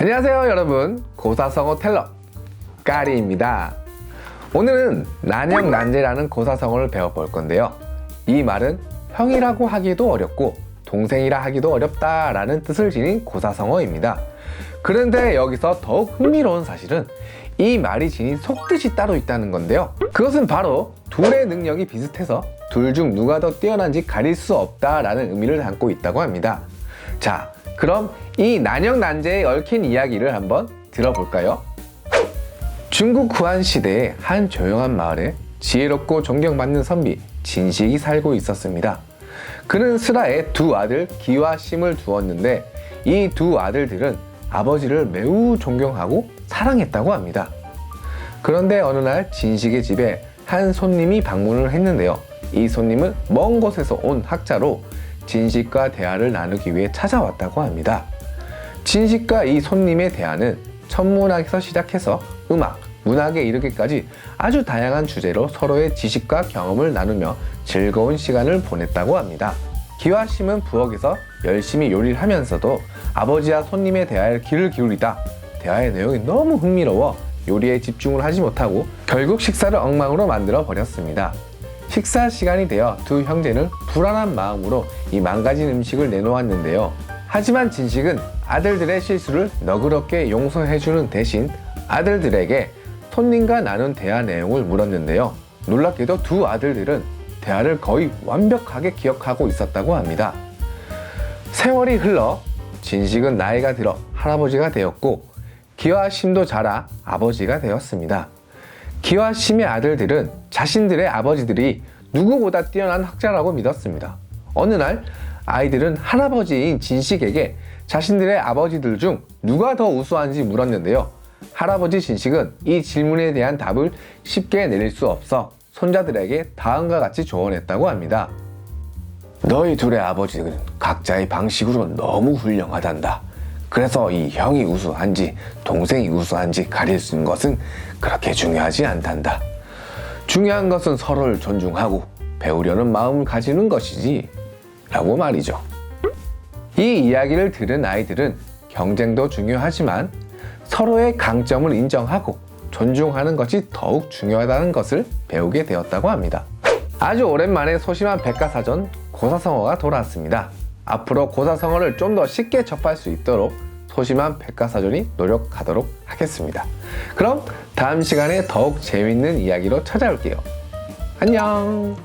안녕하세요 여러분. 고사성어 텔러 까리입니다. 오늘은 난영난제라는 고사성어를 배워볼 건데요. 이 말은 형이라고 하기도 어렵고 동생이라 하기도 어렵다 라는 뜻을 지닌 고사성어입니다. 그런데 여기서 더욱 흥미로운 사실은 이 말이 지닌 속뜻이 따로 있다는 건데요. 그것은 바로 둘의 능력이 비슷해서 둘 중 누가 더 뛰어난지 가릴 수 없다 라는 의미를 담고 있다고 합니다. 자 그럼 이 난영 난제에 얽힌 이야기를 한번 들어볼까요? 중국 후한 시대의 한 조용한 마을에 지혜롭고 존경받는 선비 진식이 살고 있었습니다. 그는 스라에 두 아들 기와 심을 두었는데 이 두 아들들은 아버지를 매우 존경하고 사랑했다고 합니다. 그런데 어느 날 진식의 집에 한 손님이 방문을 했는데요. 이 손님은 먼 곳에서 온 학자로 진식과 대화를 나누기 위해 찾아왔다고 합니다. 진식과 이 손님의 대화는 천문학에서 시작해서 음악, 문학에 이르기까지 아주 다양한 주제로 서로의 지식과 경험을 나누며 즐거운 시간을 보냈다고 합니다. 기와심은 부엌에서 열심히 요리를 하면서도 아버지와 손님의 대화에 귀를 기울이다 대화의 내용이 너무 흥미로워 요리에 집중을 하지 못하고 결국 식사를 엉망으로 만들어 버렸습니다. 식사 시간이 되어 두 형제는 불안한 마음으로 이 망가진 음식을 내놓았는데요. 하지만 진식은 아들들의 실수를 너그럽게 용서해주는 대신 아들들에게 손님과 나눈 대화 내용을 물었는데요. 놀랍게도 두 아들들은 대화를 거의 완벽하게 기억하고 있었다고 합니다. 세월이 흘러 진식은 나이가 들어 할아버지가 되었고 기와 심도 자라 아버지가 되었습니다. 기와 심의 아들들은 자신들의 아버지들이 누구보다 뛰어난 학자라고 믿었습니다. 어느 날 아이들은 할아버지인 진식에게 자신들의 아버지들 중 누가 더 우수한지 물었는데요. 할아버지 진식은 이 질문에 대한 답을 쉽게 내릴 수 없어 손자들에게 다음과 같이 조언했다고 합니다. 너희 둘의 아버지는 각자의 방식으로 너무 훌륭하단다. 그래서 이 형이 우수한지 동생이 우수한지 가릴 수 있는 것은 그렇게 중요하지 않단다. 중요한 것은 서로를 존중하고 배우려는 마음을 가지는 것이지. 라고 말이죠. 이 이야기를 들은 아이들은 경쟁도 중요하지만 서로의 강점을 인정하고 존중하는 것이 더욱 중요하다는 것을 배우게 되었다고 합니다. 아주 오랜만에 소심한 백과사전 고사성어가 돌아왔습니다. 앞으로 고사성어를 좀 더 쉽게 접할 수 있도록 소심한 백과사전이 노력하도록 하겠습니다. 그럼 다음 시간에 더욱 재밌는 이야기로 찾아올게요. 안녕!